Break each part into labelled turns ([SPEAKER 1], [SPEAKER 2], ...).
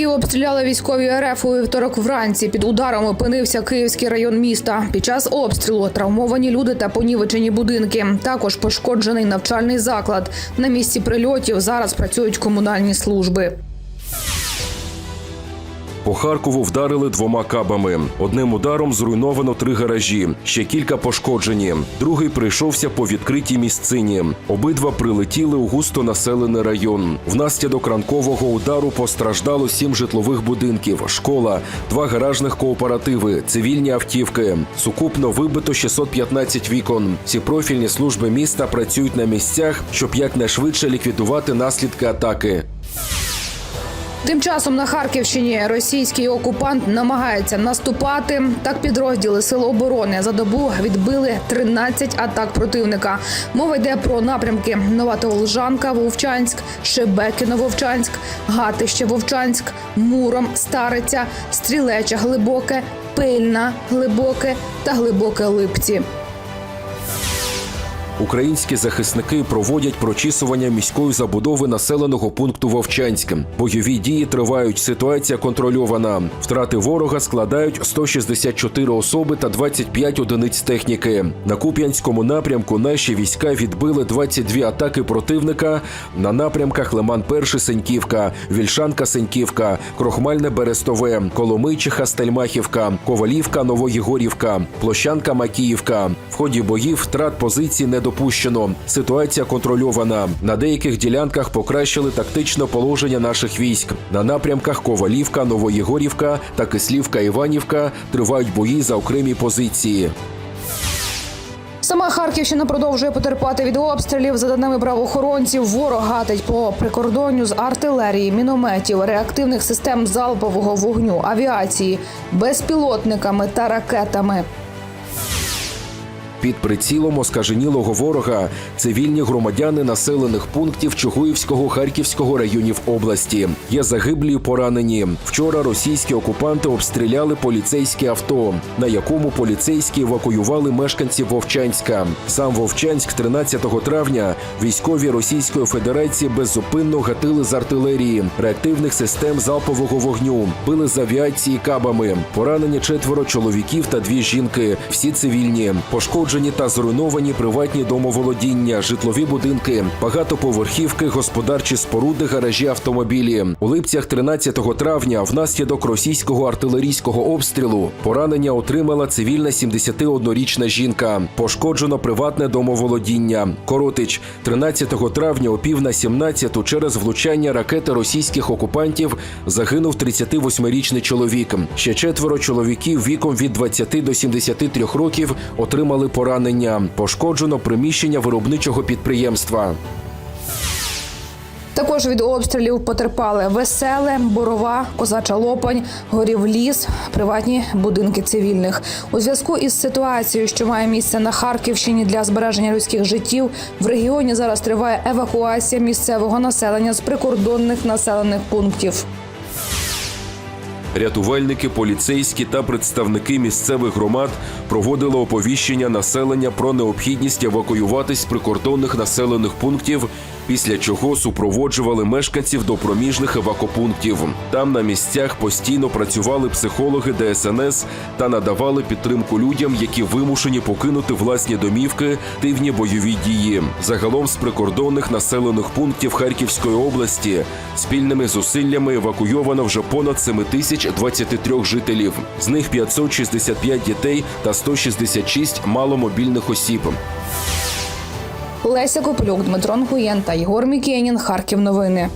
[SPEAKER 1] Харків обстріляли військові РФ у вівторок вранці. Під ударом опинився Київський район міста. Під час обстрілу травмовані люди та понівечені будинки. Також пошкоджений навчальний заклад. На місці прильотів зараз працюють комунальні служби.
[SPEAKER 2] По Харкову вдарили двома кабами. Одним ударом зруйновано три гаражі, ще кілька пошкоджені. Другий прийшовся по відкритій місцині. Обидва прилетіли у густо населений район. Внаслідок ранкового удару постраждало сім житлових будинків, школа, два гаражних кооперативи, цивільні автівки. Сукупно вибито 615 вікон. Всі профільні служби міста працюють на місцях, щоб якнайшвидше ліквідувати наслідки атаки.
[SPEAKER 1] Тим часом на Харківщині російський окупант намагається наступати. Так підрозділи Сил оборони за добу відбили 13 атак противника. Мова йде про напрямки Новатоволжанка, Вовчанськ, Шебекіно, Вовчанськ, Гатище, Вовчанськ, Муром, Стариця, Стрілеча, Глибоке, Пильна, Глибоке та Глибоке Липці.
[SPEAKER 2] Українські захисники проводять прочісування міської забудови населеного пункту Вовчанськ. Бойові дії тривають. Ситуація контрольована. Втрати ворога складають 164 особи та 25 одиниць техніки. На Куп'янському напрямку наші війська відбили 22 атаки противника на напрямках Лиман 1 Сеньківка, Вільшанка Сеньківка, Крохмальне Берестове, Коломийчиха Стельмахівка, Ковалівка Новоєгорівка, Площанка Макіївка. В ході боїв втрат позицій не допущено. Ситуація контрольована. На деяких ділянках покращили тактичне положення наших військ. На напрямках Ковалівка, Новоєгорівка та Кислівка Іванівка тривають бої за окремі позиції.
[SPEAKER 1] Сама Харківщина продовжує потерпати від обстрілів. За даними правоохоронців, ворог гатить по прикордонню з артилерії, мінометів, реактивних систем залпового вогню, авіації, безпілотниками та ракетами.
[SPEAKER 2] Під прицілом оскаженілого ворога цивільні громадяни населених пунктів Чугуївського Харківського районів області. Є загиблі поранені. Вчора російські окупанти обстріляли поліцейське авто, на якому поліцейські евакуювали мешканців Вовчанська. Сам Вовчанськ 13 травня військові Російської Федерації беззупинно гатили з артилерії, реактивних систем залпового вогню, били з авіації кабами. Поранені четверо чоловіків та дві жінки. Всі цивільні. Пошкоджені та зруйновані приватні домоволодіння, житлові будинки, багатоповерхівки, господарчі споруди, гаражі, автомобілі. У Липцях 13 травня внаслідок російського артилерійського обстрілу поранення отримала цивільна 71-річна жінка. Пошкоджено приватне домоволодіння. Коротич 13 травня о пів на 17 через влучання ракети російських окупантів загинув 38-річний чоловік. Ще четверо чоловіків віком від 20 до 73 років отримали поранення. Пошкоджено приміщення виробничого підприємства.
[SPEAKER 1] Також від обстрілів потерпали веселе, борова, козача лопань, горів ліс, приватні будинки цивільних. У зв'язку із ситуацією, що має місце на Харківщині для збереження людських життів, в регіоні зараз триває евакуація місцевого населення з прикордонних населених пунктів.
[SPEAKER 2] Рятувальники, поліцейські та представники місцевих громад проводили оповіщення населення про необхідність евакуюватись з прикордонних населених пунктів, після чого супроводжували мешканців до проміжних евакопунктів. Там на місцях постійно працювали психологи ДСНС та надавали підтримку людям, які вимушені покинути власні домівки, тивні бойові дії. Загалом з прикордонних населених пунктів Харківської області спільними зусиллями евакуйовано вже понад 7 тисяч 23 жителів. З них 565 дітей та 166 маломобільних осіб.
[SPEAKER 1] Леся Коплюк, Дмитро Нгуєн та Єгор Мікенін. Харків новини.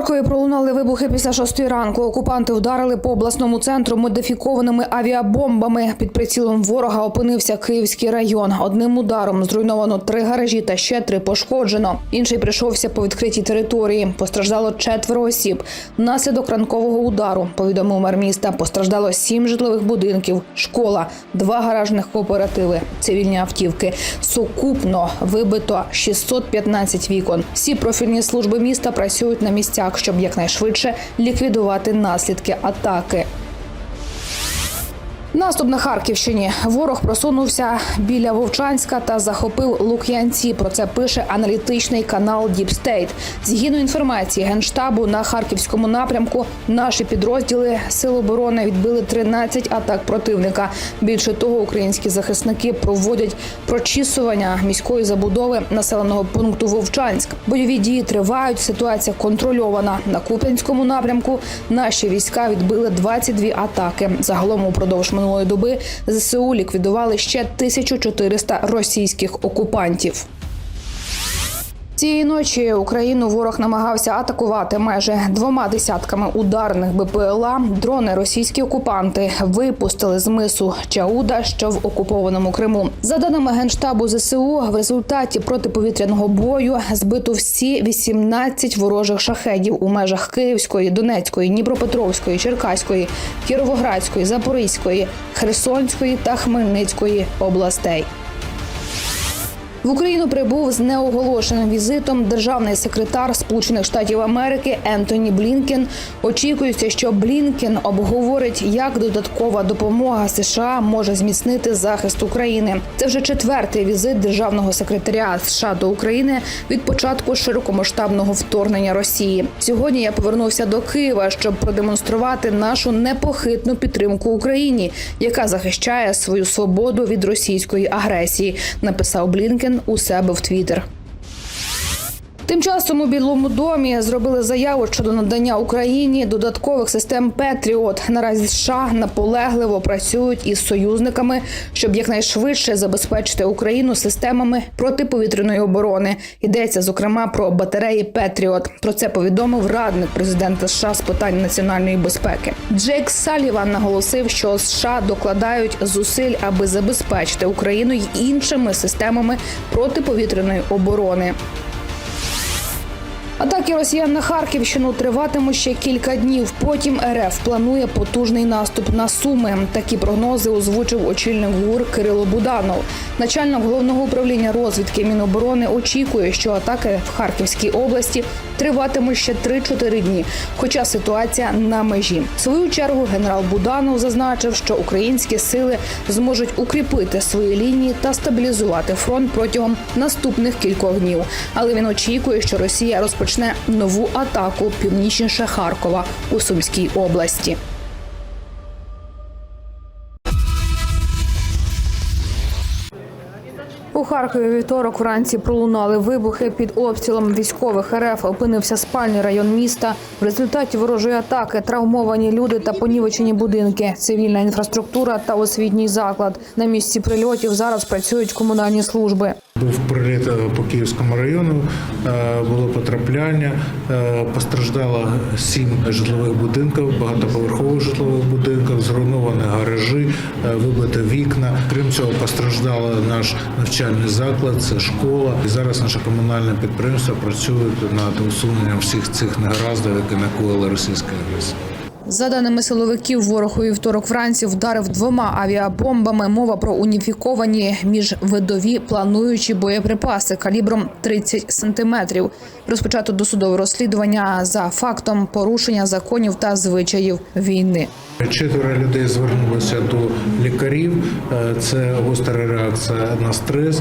[SPEAKER 1] Харкові пролунали вибухи після шостої ранку. Окупанти вдарили по обласному центру модифікованими авіабомбами. Під прицілом ворога опинився Київський район. Одним ударом зруйновано три гаражі та ще три пошкоджено. Інший прийшовся по відкритій території. Постраждало четверо осіб. Внаслідок ранкового удару, повідомив мер міста, постраждало сім житлових будинків, школа, два гаражних кооперативи, цивільні автівки. Сукупно вибито 615 вікон. Всі профільні служби міста працюють на місцях, щоб якнайшвидше ліквідувати наслідки атаки. Наступ на Харківщині. Ворог просунувся біля Вовчанська та захопив Лук'янці. Про це пише аналітичний канал State. Згідно інформації генштабу на харківському напрямку, наші підрозділи Сил оборони відбили 13 атак противника. Більше того, українські захисники проводять прочісування міської забудови населеного пункту Вовчанськ. Бойові дії тривають. Ситуація контрольована. На Куп'янському напрямку наші війська відбили 22 атаки. Загалом упродовж минулої доби ЗСУ ліквідували ще 1400 російських окупантів. Цієї ночі Україну ворог намагався атакувати майже двома десятками ударних БПЛА. Дрони російські окупанти випустили з мису Чауда, що в окупованому Криму. За даними генштабу ЗСУ, в результаті протиповітряного бою збито всі 18 ворожих шахедів у межах Київської, Донецької, Дніпропетровської, Черкаської, Кіровоградської, Запорізької, Херсонської та Хмельницької областей. В Україну прибув з неоголошеним візитом державний секретар Сполучених Штатів Америки Ентоні Блінкен. Очікується, що Блінкен обговорить, як додаткова допомога США може зміцнити захист України. Це вже четвертий візит державного секретаря США до України від початку широкомасштабного вторгнення Росії. Сьогодні я повернувся до Києва, щоб продемонструвати нашу непохитну підтримку Україні, яка захищає свою свободу від російської агресії. Написав Блінкен у себе в Твіттер. Тим часом у Білому домі зробили заяву щодо надання Україні додаткових систем Петріот. Наразі США наполегливо працюють із союзниками, щоб якнайшвидше забезпечити Україну системами протиповітряної оборони. Йдеться зокрема про батареї Петріот. Про це повідомив радник президента США з питань національної безпеки. Джейк Саліван наголосив, що США докладають зусиль, аби забезпечити Україну й іншими системами протиповітряної оборони. Атаки росіян на Харківщину триватимуть ще кілька днів. Потім РФ планує потужний наступ на Суми. Такі прогнози озвучив очільник ГУР Кирило Буданов. Начальник головного управління розвідки Міноборони очікує, що атаки в Харківській області триватимуть ще 3-4 дні. Хоча ситуація на межі. В свою чергу генерал Буданов зазначив, що українські сили зможуть укріпити свої лінії та стабілізувати фронт протягом наступних кількох днів. Але він очікує, що Росія розпочне нову атаку північніше Харкова у Сумській області. Харкові вівторок вранці пролунали вибухи під обстрілом військових РФ. Опинився спальний район міста. В результаті ворожої атаки травмовані люди та понівечені будинки, цивільна інфраструктура та освітній заклад. На місці прильотів зараз працюють комунальні служби.
[SPEAKER 3] Був приліт е, по Київському району, е, було потрапляння, е, постраждало сім житлових будинків, багатоповерхових житлових будинків, зруйновані гаражі, е, вибито вікна. Крім цього, постраждало наш навчальний заклад, це школа. І зараз наше комунальне підприємство працюють над усуненням всіх цих негараздів, які накоїла російська агресія.
[SPEAKER 1] За даними силовиків, ворог у вівторок вранці вдарив двома авіабомбами. Мова про уніфіковані міжвидові плануючі боєприпаси калібром 30 сантиметрів. Розпочато досудове розслідування за фактом порушення законів та звичаїв війни.
[SPEAKER 3] Четверо людей звернулися до лікарів. Е, Це гостра реакція на стрес.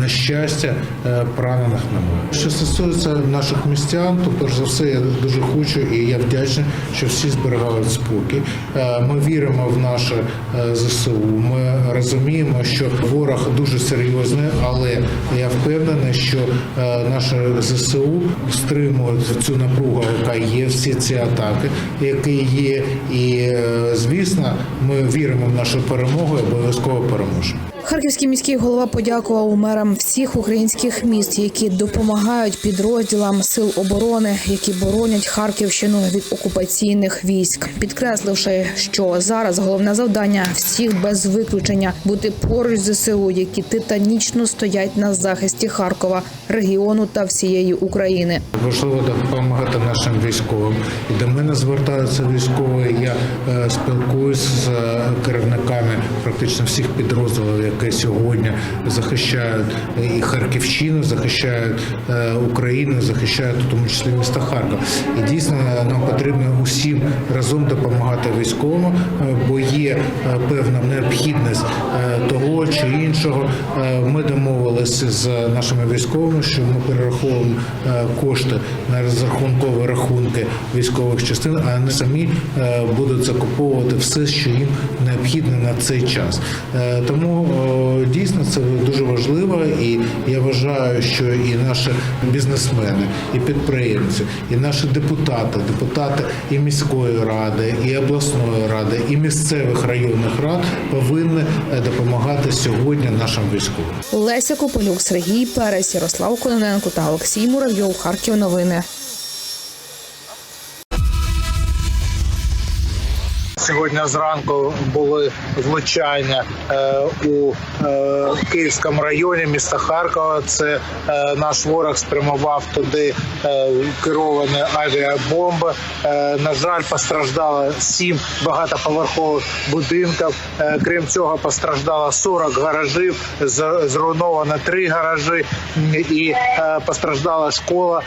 [SPEAKER 3] На щастя, е, поранених немає. Що стосується наших містян, то перш за все я дуже хочу і я вдячний, що всі зберігають спокій. Е, Ми віримо в наше е, ЗСУ. Ми розуміємо, що ворог дуже серйозний, але я впевнений, що е, наше ЗСУ стримують цю напругу, яка є, всі ці атаки, які є, і звісно, ми віримо в нашу перемогу і обов'язково переможемо.
[SPEAKER 1] Харківський міський голова подякував мерам всіх українських міст, які допомагають підрозділам сил оборони, які боронять Харківщину від окупаційних військ, підкресливши, що зараз головне завдання всіх без виключення бути поруч з ЗСУ, які титанічно стоять на захисті Харкова, регіону та всієї України.
[SPEAKER 3] Важливо допомагати нашим військовим. І до мене звертаються військові. Я е, спілкуюся з е, керівниками практично всіх підрозділів,
[SPEAKER 4] яке сьогодні захищають і Харківщину, захищають е, Україну, захищають у тому числі місто Харків. І дійсно нам потрібно усім разом допомагати військовим, е, бо є е, певна необхідність е, того чи іншого. Е, Ми домовилися з нашими військовими, що ми перераховуємо е, кошти на розрахункові рахунки військових частин, а вони самі е, будуть закуповувати все, що їм необхідно на цей час. Е, Тому дійсно це дуже важливо, і я вважаю, що і наші бізнесмени, і підприємці, і наші депутати, депутати і міської ради, і обласної ради, і місцевих районних рад повинні е, допомагати сьогодні нашим військовим.
[SPEAKER 1] Леся Копилюк, Сергій Перець, Ярослав Кононенко та Олексій Муравйов. Харків новини.
[SPEAKER 3] Сьогодні зранку були влучання е, у е, Київському районі міста Харкова. Це е, наш ворог спрямував туди керовані авіабомби. На жаль, постраждало сім багатоповерхових будинків. Крім цього, постраждало 40 гаражів, зруйновано три гаражі і постраждала школа,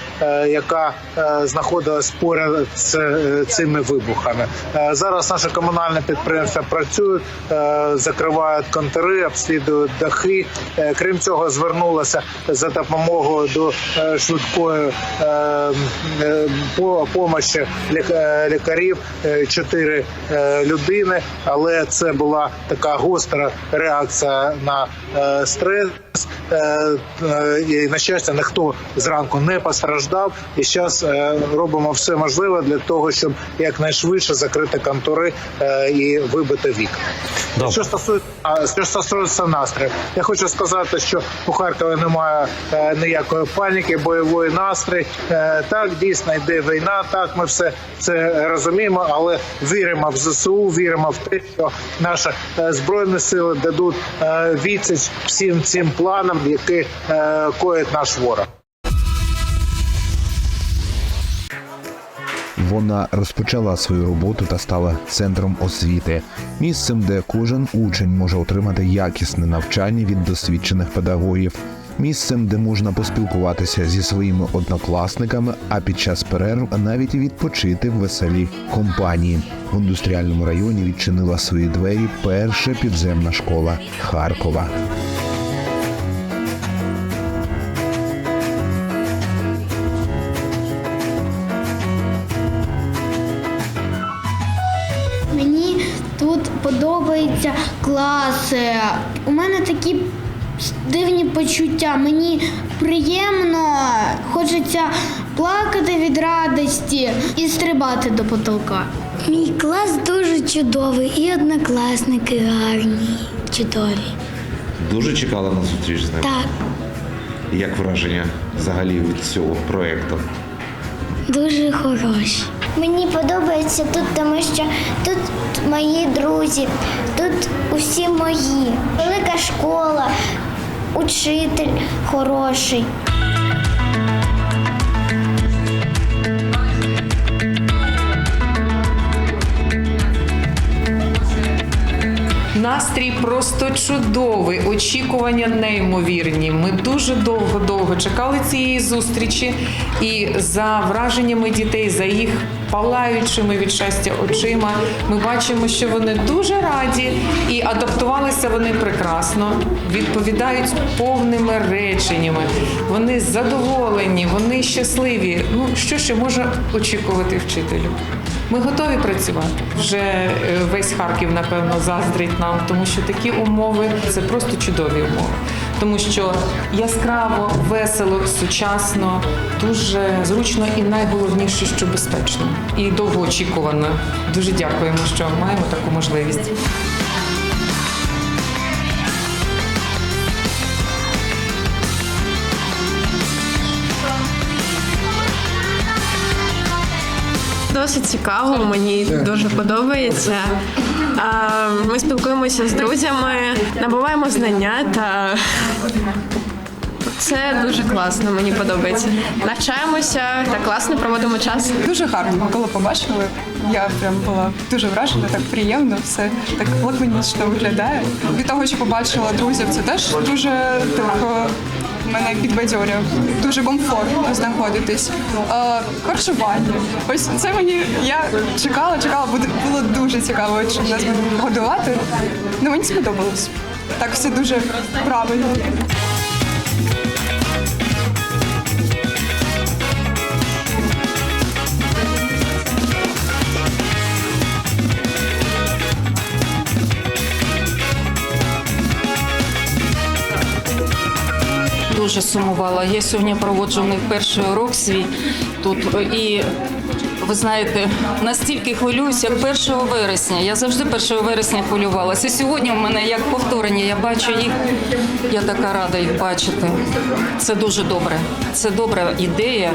[SPEAKER 3] яка знаходилась поряд з цими вибухами. Зараз наші комунальні підприємства працюють, е, закривають контури, обслідують дахи. Е, Крім цього, звернулися за допомогою до е, швидкої помощі лікарів чотири людини, але це була така гостра реакція на стрес. Е, е, І на щастя, ніхто зранку не постраждав. І зараз робимо все можливе для того, щоб якнайшвидше закрити контури е, і вибити вікна. Що стосується що стосується настрою, я хочу сказати, що у Харкові немає е, ніякої паніки, бойової настрій. Е, так дійсно йде війна. Так, ми все це розуміємо, але віримо в ЗСУ, віримо в те, що наші е, збройні сили дадуть е, відсіч всім цим планам, які е, коїть наш ворог.
[SPEAKER 5] Вона розпочала свою роботу та стала центром освіти, місцем, де кожен учень може отримати якісне навчання від досвідчених педагогів, місцем, де можна поспілкуватися зі своїми однокласниками, а під час перерв навіть відпочити в веселій компанії. В індустріальному районі відчинила свої двері перша підземна школа Харкова.
[SPEAKER 6] Мені тут подобається клас. Е, У мене такі дивні почуття. Мені приємно, хочеться плакати від радості і стрибати до потолка.
[SPEAKER 7] Мій клас дуже чудовий і однокласники гарні, чудові.
[SPEAKER 8] Дуже чекала на зустріч з ним.
[SPEAKER 7] Так,
[SPEAKER 8] Як враження взагалі від цього проєкту?
[SPEAKER 7] Дуже хороші.
[SPEAKER 6] Мені подобається тут, тому що тут мої друзі, тут усі мої. Велика школа, учитель хороший.
[SPEAKER 9] Настрій просто чудовий, очікування неймовірні. Ми дуже довго-довго чекали цієї зустрічі, і за враженнями дітей, за їх палаючими від щастя очима, ми бачимо, що вони дуже раді і адаптувалися вони прекрасно, відповідають повними реченнями. Вони задоволені, вони щасливі. Ну що ще може очікувати вчителю? Ми готові працювати. Вже е, весь Харків, напевно, заздрить нам, тому що такі умови це просто чудові умови. Тому що яскраво, весело, сучасно, дуже зручно і найголовніше, що безпечно і довгоочікувано. Дуже дякуємо, що маємо таку можливість.
[SPEAKER 10] Досить цікаво, мені дуже подобається. Ми спілкуємося з друзями, набуваємо знання та це дуже класно, мені подобається. Навчаємося та класно проводимо час.
[SPEAKER 11] Дуже гарно, коли побачили. Я прям була дуже вражена, так приємно, все так лаконічно виглядає. Від того, що побачила друзів, це теж дуже так е, мене підбадьорює. Дуже комфортно знаходитись. Е, харчування. Ось це мені я чекала, чекала, було дуже цікаво, що нас будуть годувати. Ну мені сподобалось. Так все дуже правильно.
[SPEAKER 12] Дуже сумувала. Я сьогодні проводжу них перший урок свій тут. І ви знаєте, настільки хвилююся, як 1 вересня. Я завжди 1 вересня хвилювалася. Сьогодні в мене як повторення, я бачу їх. Я така рада їх бачити. Це дуже добре. Це добра ідея.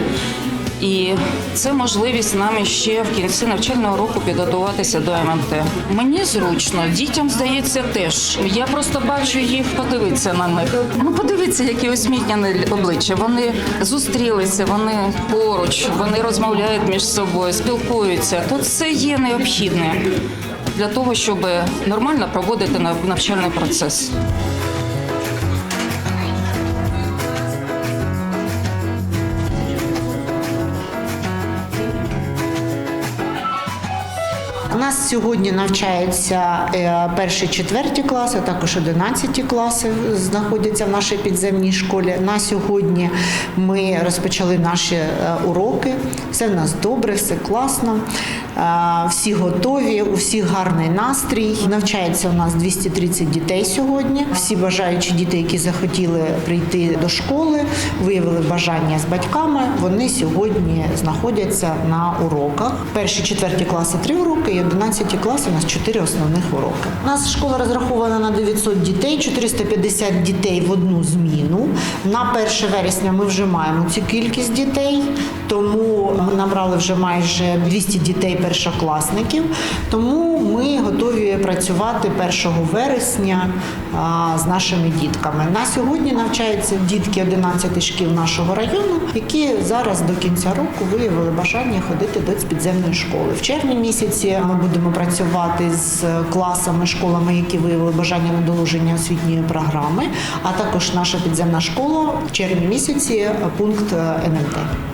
[SPEAKER 12] І це можливість нам ще в кінці навчального року підготуватися до ММТ. Мені зручно, дітям здається теж. Я просто бачу їх, подивитися на них. Ну подивіться, які усміхнені обличчя. Вони зустрілися, вони поруч, вони розмовляють між собою, спілкуються. Тут все є необхідне для того, щоб нормально проводити нав- навчальний процес.
[SPEAKER 13] Нас сьогодні навчаються е, перші четверті класи, також одинадцяті класи знаходяться в нашій підземній школі. На сьогодні ми розпочали наші е, уроки. Все в нас добре, все класно. Всі готові, у всіх гарний настрій. Навчається у нас 230 дітей сьогодні. Всі бажаючі діти, які захотіли прийти до школи, виявили бажання з батьками. Вони сьогодні знаходяться на уроках. Перші четверті класи три уроки, і 11 класи у нас чотири основних уроки. У нас школа розрахована на 900 дітей, 450 дітей в одну зміну. На 1 вересня ми вже маємо цю кількість дітей, тому набрали вже майже 200 дітей першокласників. Тому ми готові працювати 1 вересня з нашими дітками. На сьогодні навчаються дітки 11 шкіл нашого району, які зараз до кінця року виявили бажання ходити до підземної школи. В червні місяці ми будемо працювати з класами, школами, які виявили бажання на долучення освітньої програми. А також наша підземна школа в червні місяці пункт е, НМТ.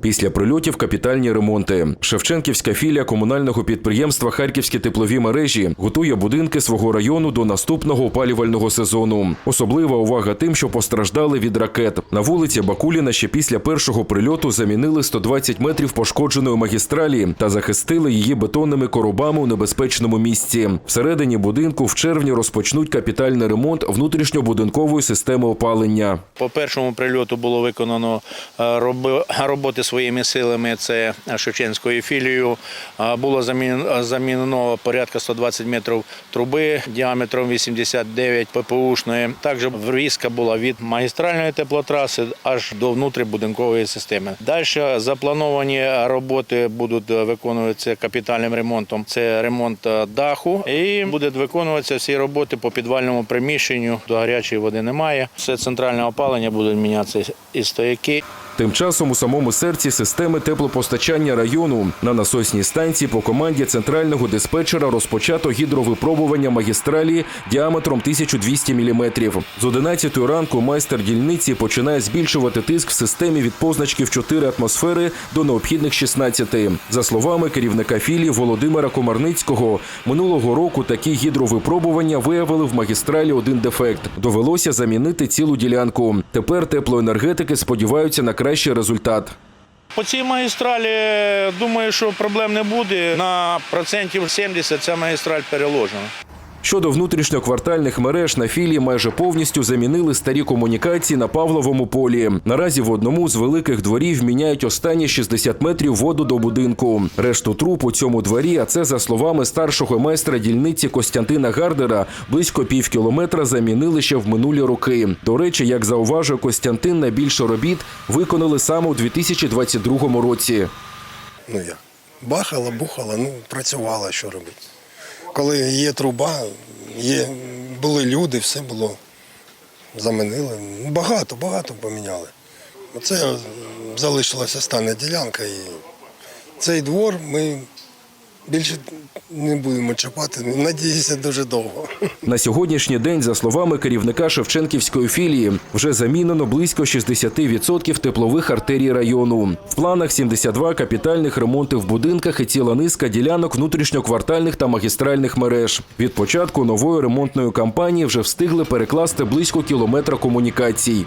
[SPEAKER 2] Після прильотів капітальні ремонти. Шевченківська філія комунального підприємства Харківські теплові мережі готує будинки свого району до наступного опалювального сезону. Особлива увага тим, що постраждали від ракет. На вулиці Бакуліна ще після першого прильоту замінили 120 метрів пошкодженої магістралі та захистили її бетонними коробами у небезпечному місці. Всередині будинку в червні розпочнуть капітальний ремонт внутрішньобудинкової системи опалення.
[SPEAKER 14] По першому прильоту було виконано е, роботи своїми силами. Це Шевченською філією. Було замін- замінено порядка 120 метрів труби діаметром 89 ППУшної. Також врізка була від магістральної теплотраси аж до внутрібудинкової системи. Далі заплановані роботи будуть виконуватися капітальним ремонтом. Це ремонт е, даху, і будуть виконуватися всі роботи по підвальному приміщенню. До гарячої води немає. Все центральне опалення будуть мінятися і стояки.
[SPEAKER 2] Тим часом у самому серці системи теплопостачання району на насосній станції по команді центрального диспетчера розпочато гідровипробування магістралі діаметром 1200 мм. З 11 ранку майстер дільниці починає збільшувати тиск в системі від позначків 4 атмосфери до необхідних 16. За словами керівника філії Володимира Комарницького, минулого року такі гідровипробування виявили в магістралі один дефект. Довелося замінити цілу ділянку. Тепер теплоенергетики сподіваються на кращий результат.
[SPEAKER 14] По цій магістралі думаю, що проблем не буде. На процентів 70 ця магістраль переложена.
[SPEAKER 2] Щодо внутрішньоквартальних мереж на філії майже повністю замінили старі комунікації на Павловому полі. Наразі в одному з великих дворів міняють останні 60 метрів воду до будинку. Решту труб у цьому дворі, а це за словами старшого майстра дільниці Костянтина Гардера, близько пів кілометра замінили ще в минулі роки. До речі, як зауважує Костянтин, найбільше робіт виконали саме у 2022 році.
[SPEAKER 15] Ну як? Бахала, бухала, ну працювала, що робити. Коли є труба, є були люди, все було замінили. Багато, багато поміняли. Оце залишилася стане ділянка і цей двор ми більше не будемо чіпати. Надіюся, дуже довго.
[SPEAKER 2] На сьогоднішній день, за словами керівника Шевченківської філії, вже замінено близько 60% теплових артерій району. В планах 72 капітальних ремонти в будинках і ціла низка ділянок внутрішньоквартальних та магістральних мереж. Від початку нової ремонтної кампанії вже встигли перекласти близько кілометра комунікацій.